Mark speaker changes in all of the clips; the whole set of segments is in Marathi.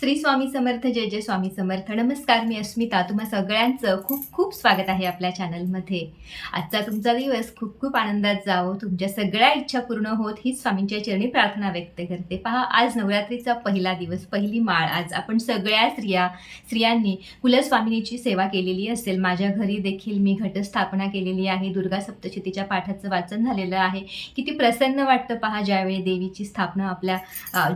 Speaker 1: श्री स्वामी समर्थ जय जय स्वामी समर्थ. नमस्कार मी अस्मिता. तुम्हा सगळ्यांचं खूप खूप स्वागत आहे आपल्या चॅनलमध्ये आजचा तुमचा दिवस खूप खूप आनंदात जावो. तुमच्या सगळ्या इच्छा पूर्ण होत हीच स्वामींच्या चरणी प्रार्थना व्यक्त करते. पहा आज नवरात्रीचा पहिला दिवस पहिली माळ. आज आपण सगळ्या स्त्रिया स्त्रियांनी कुलस्वामिनीची सेवा केलेली असेल. माझ्या घरी देखील मी घटस्थापना केलेली आहे. दुर्गा सप्तशतीच्या पाठाचं वाचन झालेलं आहे. किती प्रसन्न वाटतं पहा ज्यावेळी देवीची स्थापना आपल्या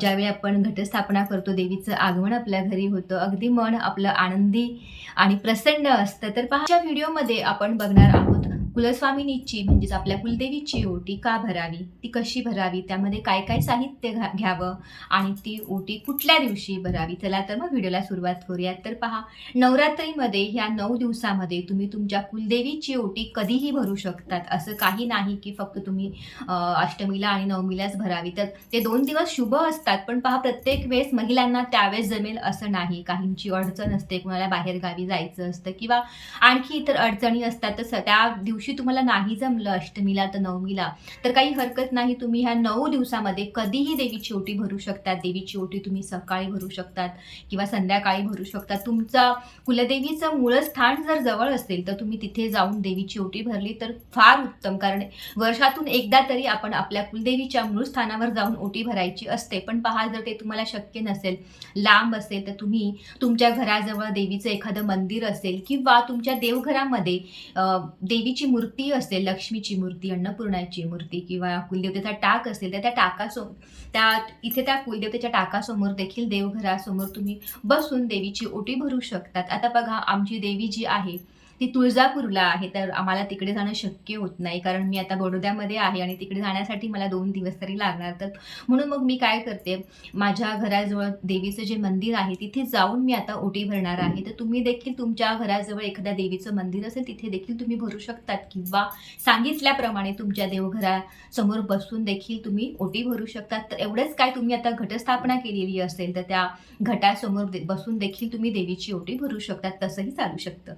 Speaker 1: ज्यावेळी आपण घटस्थापना करतो देवीचं आगमन आपल्या घरी होतं. अगदी मन आपलं आनंदी आणि प्रसन्न असतं. तर पहाच्या व्हिडिओमध्ये आपण बघणार आहोत कुलस्वामिनीची म्हणजेच आपल्या कुलदेवीची ओटी का भरावी? ती कशी भरावी? त्यामध्ये काय काय साहित्य घ्या घ्यावं? आणि ती ओटी कुठल्या दिवशी भरावी? चला तर मग व्हिडिओला सुरुवात करूयात. तर पहा नवरात्रीमध्ये ह्या नऊ दिवसामध्ये तुम्ही तुमच्या कुलदेवीची ओटी कधीही भरू शकतात. असं काही नाही की फक्त तुम्ही अष्टमीला आणि नवमीलाच भरावी. तर ते दोन दिवस शुभ असतात. पण पहा प्रत्येक वेळेस महिलांना त्यावेळेस जमेल असं नाही. काहींची अडचण असते कुणाला बाहेरगावी जायचं असतं किंवा आणखी इतर अडचणी असतात तर स- त्या दिवशी तुम्हाला नाही जमलं अष्टमीला तर नवमीला तर काही हरकत नाही. तुम्ही ह्या नऊ दिवसामध्ये कधीही देवीची ओटी भरू शकतात. देवीची ओटी तुम्ही सकाळी भरू शकतात किंवा संध्याकाळी भरू शकतात. तुमचा कुलदेवीचं मूळ स्थान जर जवळ असेल तर तुम्ही तिथे जाऊन देवीची ओटी भरली तर फार उत्तम. कारण वर्षातून एकदा तरी आपण आपल्या कुलदेवीच्या मूळ स्थानावर जाऊन ओटी भरायची असते. पण पहा जर ते तुम्हाला शक्य नसेल लांब असेल तर तुम्ही तुमच्या घराजवळ देवीचं एखादं मंदिर असेल किंवा तुमच्या देवघरामध्ये देवीची मूर्ती असेल लक्ष्मीची मूर्ती अन्नपूर्णाची मूर्ती किंवा कुलदेवतेचा टाक असेल तर त्या टाकासो त्या इथे त्या कुलदेवतेच्या टाकासमोर देखील देवघरासमोर तुम्ही बसून देवीची ओटी भरू शकतात. आता बघा आमची देवी जी आहे ती तुळजापूरला आहे. तर आम्हाला तिकडे जाणं शक्य होत नाही. कारण मी आता बडोद्यामध्ये आहे आणि तिकडे जाण्यासाठी मला दोन दिवस तरी लागणार. तर म्हणून मग मी काय करते माझ्या घराजवळ देवीचं जे मंदिर आहे तिथे जाऊन मी आता ओटी भरणार आहे. तर तुम्ही देखील तुमच्या घराजवळ एखाद्या देवीचं मंदिर असेल तिथे देखील तुम्ही भरू शकतात. किंवा सांगितल्याप्रमाणे तुमच्या देवघरासमोर बसून देखील तुम्ही ओटी भरू शकतात. तर एवढंच काय तुम्ही आता घटस्थापना केलेली असेल तर त्या घटासमोर बसून देखील तुम्ही देवीची ओटी भरू शकतात. तसंही चालू शकतं.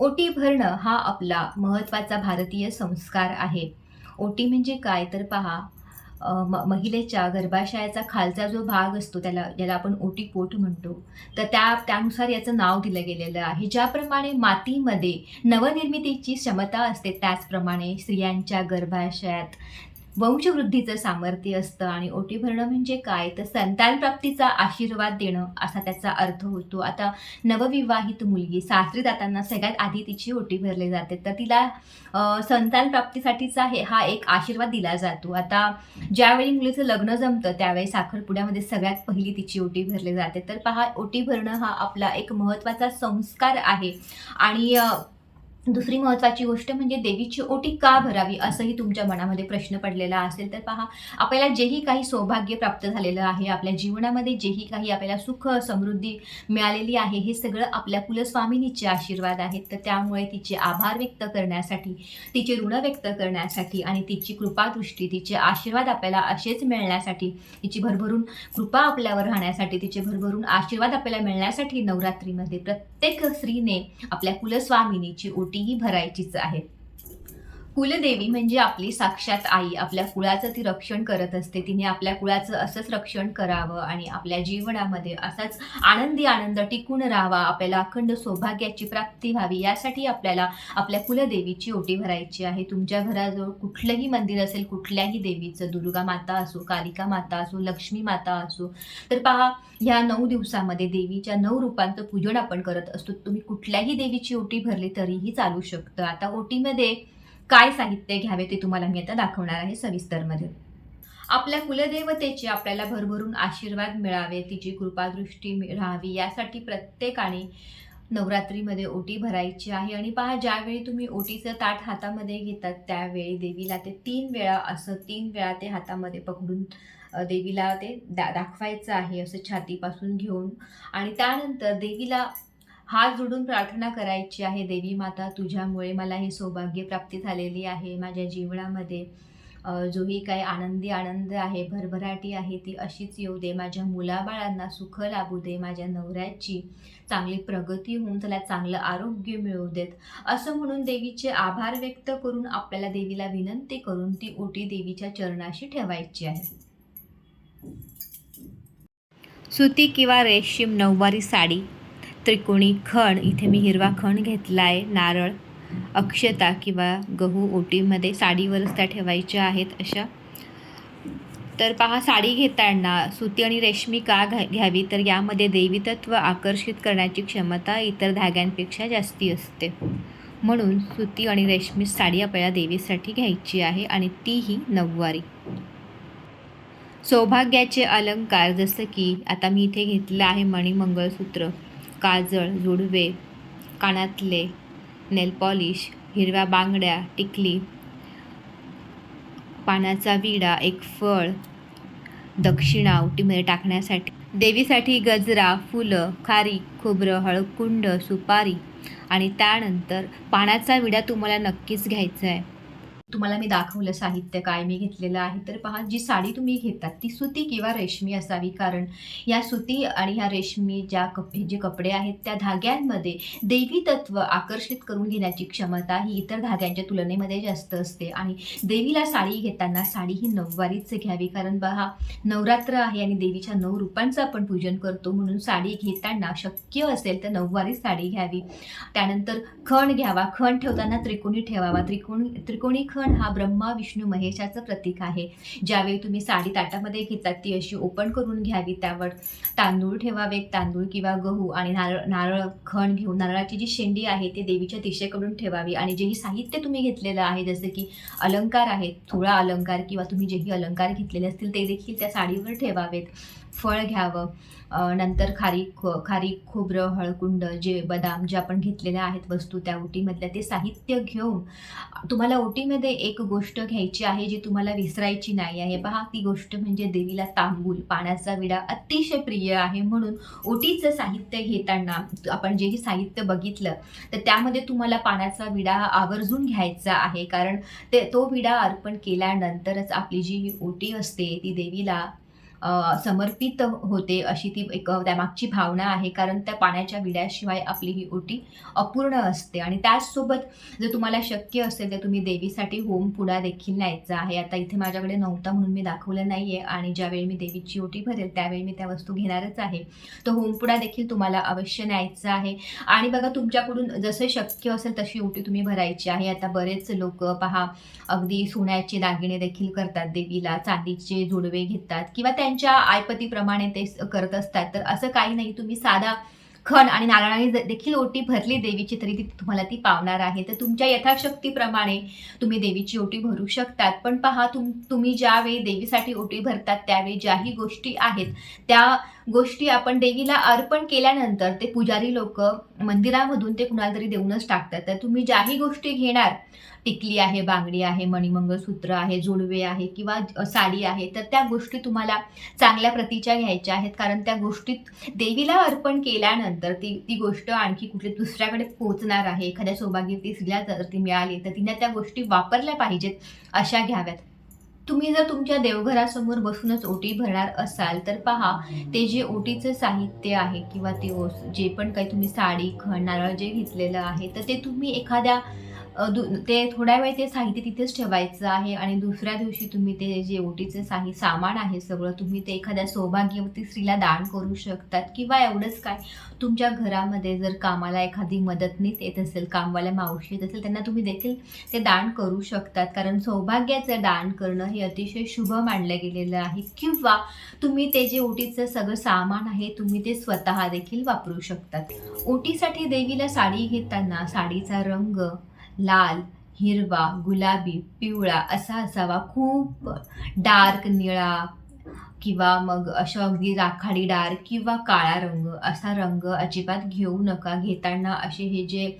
Speaker 1: ओटी भरणं हा आपला महत्त्वाचा भारतीय संस्कार आहे. ओटी म्हणजे काय? तर पहा म महिलेच्या गर्भाशयाचा खालचा जो भाग असतो त्याला ज्याला आपण ओटी पोट म्हणतो तर त्या त्यानुसार याचं नाव दिलं गेलेलं आहे. ज्याप्रमाणे मातीमध्ये नवनिर्मितीची क्षमता असते त्याचप्रमाणे स्त्रियांच्या गर्भाशयात वंशवृद्धीचं सामर्थ्य असतं आणि ओटी भरणं म्हणजे काय? तर संतान प्राप्तीचा आशीर्वाद देणं असा त्याचा अर्थ होतो. आता नवविवाहित मुलगी सासरी जाताना सगळ्यात आधी तिची ओटी भरली जाते. तर तिला संतानप्राप्तीसाठीचा संतान प्राप्तीसाठीचा हे हा एक आशीर्वाद दिला जातो. आता ज्यावेळी मुलीचं लग्न जमतं त्यावेळी साखरपुड्यामध्ये सगळ्यात पहिली तिची ओटी भरली जाते. तर पहा ओटी भरणं हा आपला एक महत्त्वाचा संस्कार आहे. आणि दुसरी महत्त्वाची गोष्ट म्हणजे देवीची ओटी का भरावी असंही तुमच्या मनामध्ये प्रश्न पडलेला असेल तर पहा आपल्याला जेही काही सौभाग्य प्राप्त झालेलं आहे आपल्या जीवनामध्ये जेही काही आपल्याला सुख समृद्धी मिळालेली आहे हे सगळं आपल्या कुलस्वामिनीचे आशीर्वाद आहेत. तर त्यामुळे तिचे आभार व्यक्त करण्यासाठी तिचे ऋण व्यक्त करण्यासाठी आणि तिची कृपादृष्टी तिचे आशीर्वाद आपल्याला असेच मिळण्यासाठी तिची भरभरून कृपा आपल्यावर राहण्यासाठी तिचे भरभरून आशीर्वाद आपल्याला मिळण्यासाठी नवरात्रीमध्ये प्रत्येक स्त्रीने आपल्या कुलस्वामिनीची ओटी ही भरायचीच आहे. कुलदेवी म्हणजे आपली साक्षात आई. आपल्या कुळाचं ती रक्षण करत असते. तिने आपल्या कुळाचं असंच रक्षण करावं आणि आपल्या जीवनामध्ये असाच आनंदी आनंद टिकून राहावा. आपल्याला अखंड सौभाग्याची प्राप्ती व्हावी. यासाठी आपल्याला आपल्या कुलदेवीची ओटी भरायची आहे. तुमच्या घराजवळ कुठलंही मंदिर असेल कुठल्याही देवीचं दुर्गा माता असो कालिका माता असो लक्ष्मी माता असो तर पहा ह्या नऊ दिवसामध्ये देवीच्या नऊ रूपांचं पूजन आपण करत असतो. तुम्ही कुठल्याही देवीची ओटी भरली तरीही चालू शकतं. आता ओटीमध्ये काय साहित्य घ्यावे ते तुम्हाला मी आता दाखवणार आहे सविस्तरमध्ये. आपल्या कुलदेवतेचे आपल्याला भरभरून आशीर्वाद मिळावे तिची कृपादृष्टी राहावी यासाठी प्रत्येकाने नवरात्रीमध्ये ओटी भरायची आहे. आणि पहा ज्यावेळी तुम्ही ओटीचं ताट हातामध्ये घेतात त्यावेळी देवीला ते तीन वेळा असं तीन वेळा ते हातामध्ये पकडून देवीला ते दा दाखवायचं आहे असं छातीपासून घेऊन. आणि त्यानंतर देवीला हात जोडून प्रार्थना करायची आहे देवी माता तुझ्यामुळे मला ही सौभाग्य प्राप्ती झालेली आहे. माझ्या जीवनामध्ये जोही काही आनंदी आनंद आहे भरभराटी आहे ती अशीच येऊ दे. माझ्या मुलाबाळांना सुख लाभू दे. माझ्या नवऱ्याची चांगली प्रगती होऊन त्याला चांगलं आरोग्य मिळवू देत. असं म्हणून देवीचे आभार व्यक्त करून आपल्याला देवीला विनंती करून ती ओटी देवीच्या चरणाशी ठेवायची आहे. सुती किंवा रेशीम नऊवारी साडी त्रिकोणी खण. इथे मी हिरवा खण घेतला आहे नारळ अक्षता किंवा गहू ओटीमध्ये साडीवरच त्या ठेवायच्या आहेत अशा. तर पहा साडी घेताना सुती आणि रेशमी का घ्या घ्यावी? तर यामध्ये देवीतत्व आकर्षित करण्याची क्षमता इतर धाग्यांपेक्षा जास्ती असते. म्हणून सुती आणि रेशमी साडी आपल्याला देवीसाठी घ्यायची आहे आणि तीही नऊवारी. सौभाग्याचे अलंकार जसं की आता मी इथे घेतलं आहे मणिमंगळसूत्र. काजळ जुडवे कानातले नेल पॉलिश हिरव्या बांगड्या टिकली पानाचा विडा एक फळ दक्षिणा उटीमध्ये टाकण्यासाठी देवीसाठी गजरा फुलं खारी खोबरं हळकुंड सुपारी आणि त्यानंतर पानाचा विडा तुम्हाला नक्कीच घ्यायचा आहे. तुम्हाला मी दाखवलं साहित्य काय मी घेतलेलं आहे तर पहा जी साडी तुम्ही घेतात ती सुती किंवा रेशमी असावी. कारण या सुती आणि ह्या रेशमी ज्या कप जे कपडे आहेत त्या धाग्यांमध्ये देवी तत्व आकर्षित करून घेण्याची क्षमता ही इतर धाग्यांच्या तुलनेमध्ये जास्त असते. आणि देवीला साडी घेताना साडी ही नऊवारीच घ्यावी. कारण पहा नवरात्र आहे आणि देवीच्या नऊ रूपांचं आपण पूजन करतो. म्हणून साडी घेताना शक्य असेल तर नऊवारी साडी घ्यावी. त्यानंतर खण घ्यावा. खण ठेवताना त्रिकोणी ठेवावा. त्रिकोणी त्रिकोणी खण हा ब्रह्मा विष्णू महेशाचं प्रतीक आहे. ज्यावेळी तुम्ही साडी ताटामध्ये घेतात ती अशी ओपन करून घ्यावी. त्यावर तांदूळ ठेवावेत. तांदूळ किंवा गहू आणि नारळ नारळ खण घेऊन नारळाची जी शेंडी आहे ती देवीच्या दिशेकडून ठेवावी. आणि जेही साहित्य तुम्ही घेतलेलं आहे जसं की अलंकार आहेत थोडा अलंकार किंवा तुम्ही जेही अलंकार घेतलेले असतील ते देखील त्या साडीवर ठेवावेत. फळ घ्यावं. नंतर खारी खो खारी खोबरं हळकुंड जे बदाम जे आपण घेतलेल्या आहेत वस्तू त्या ओटीमधल्या ते साहित्य घेऊन तुम्हाला ओटीमध्ये एक गोष्ट घ्यायची आहे जी तुम्हाला विसरायची नाही आहे. पहा ती गोष्ट म्हणजे देवीला तांबूल पाण्याचा विडा अतिशय प्रिय आहे. म्हणून ओटीचं साहित्य घेताना आपण जे साहित्य बघितलं तर त्यामध्ये तुम्हाला पाण्याचा विडा आवर्जून घ्यायचा आहे. कारण ते तो विडा अर्पण केल्यानंतरच आपली जी ही ओटी असते ती देवीला समर्पित होते अशी ती एक त्यामागची भावना आहे. कारण त्या पाण्याच्या विड्याशिवाय आपली ही ओटी अपूर्ण असते. आणि त्याचसोबत जर तुम्हाला शक्य असेल तर तुम्ही देवीसाठी होम पुडा देखील न्यायचा आहे. आता इथे माझ्याकडे नव्हता म्हणून मी दाखवलं नाही आहे आणि ज्यावेळी मी देवीची ओटी भरेल त्यावेळी मी त्या वस्तू घेणारच आहे. तर होमपुडा देखील तुम्हाला अवश्य न्यायचा आहे. आणि बघा तुमच्याकडून जसं शक्य असेल तशी ओटी तुम्ही भरायची आहे. आता बरेच लोक पहा अगदी सोन्याचे दागिने देखील करतात. देवीला चांदीचे जोडवे घेतात. किंवा त्या त्यांच्या आयपतीप्रमाणे ते करत असतात. तर असं काही नाही तुम्ही साधा खण आणि नारळाने देखील ओटी भरली देवीची तरी ती तुम्हाला ती पावणार आहे. तर तुमच्या यथाशक्तीप्रमाणे तुम्ही देवीची ओटी भरू शकतात. पण पहा तुम तुम्ही ज्यावेळी देवीसाठी ओटी भरतात त्यावेळी ज्याही गोष्टी आहेत त्या गोष्टी आपण देवीला अर्पण केल्यानंतर ते पुजारी लोक मंदिरामधून ते कुणाला तरी देऊनच टाकतात. तर तुम्ही ज्याही गोष्टी घेणार टिकली आहे बांगडी आहे मणिमंगळसूत्र आहे जोडवे आहे किंवा साडी आहे तर त्या गोष्टी तुम्हाला चांगल्या प्रतीच्या घ्यायच्या आहेत. कारण त्या गोष्टीत देवीला अर्पण केल्यानंतर ती ती गोष्ट आणखी कुठे दुसऱ्याकडे पोहोचणार आहे एखाद्या सौभाग्यवती स्त्रीला जर ती मिळाली तर तिने त्या गोष्टी वापरल्या पाहिजेत अशा घ्याव्यात. तुम्ही जर तुमच्या देवघरासमोर बसूनच ओटी भरणार असाल तर पहा ते जे ओटीचं साहित्य आहे किंवा ते जे पण काही तुम्ही साडी खण नारळ जे घेतलेलं आहे तर ते तुम्ही एखाद्या ते थोड्या वेळ ते साहित्य तिथेच ठेवायचं आहे आणि दुसऱ्या दिवशी तुम्ही ते जे ओटीचं साहि सामान आहे सगळं तुम्ही ते एखाद्या सौभाग्यवती स्त्रीला दान करू शकतात किंवा एवढंच काय. तुमच्या घरामध्ये जर कामाला एखादी मदतनीस येत असेल कामवाल्या मावशी येत असेल त्यांना तुम्ही देखील ते दान करू शकतात. कारण सौभाग्याचं दान करणं हे अतिशय शुभ मानलं गेलेलं आहे. किंवा तुम्ही ते जे ओटीचं सगळं सामान आहे तुम्ही ते स्वतः देखील वापरू शकतात. ओटीसाठी देवीला साडी घेताना साडीचा रंग लाल हिरवा गुलाबी पिवळा असा असावा. खूप डार्क निळा किंवा मग अशा अगदी राखाडी डार्क किंवा काळा रंग असा रंग अजिबात घेऊ नका. घेताना असे हे जे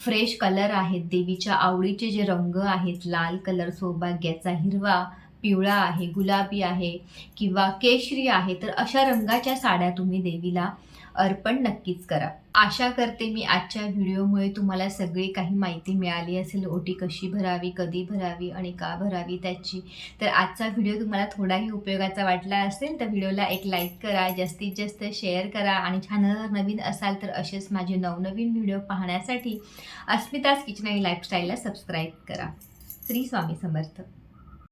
Speaker 1: फ्रेश कलर आहेत देवीच्या आवडीचे जे रंग आहेत लाल कलर सौभाग्याचा हिरवा पिवळा आहे गुलाबी आहे किंवा केशरी आहे तर अशा रंगाच्या साड्या तुम्ही देवीला अर्पण नक्कीच करा. आशा करते मी आजच्या व्हिडिओमुळे तुम्हाला सगळी काही माहिती मिळाली असेल ओटी कशी भरावी कधी भरावी आणि का भरावी त्याची. तर आजचा व्हिडिओ तुम्हाला थोडाही उपयोगाचा वाटला असेल तर व्हिडिओला एक लाईक करा जास्तीत जास्त शेअर करा आणि चॅनलवर नवीन असाल तर असेच माझे नवनवीन व्हिडिओ पाहण्यासाठी अस्मिताज किचन आणि लाईफस्टाईलला सबस्क्राईब करा. श्री स्वामी समर्थ.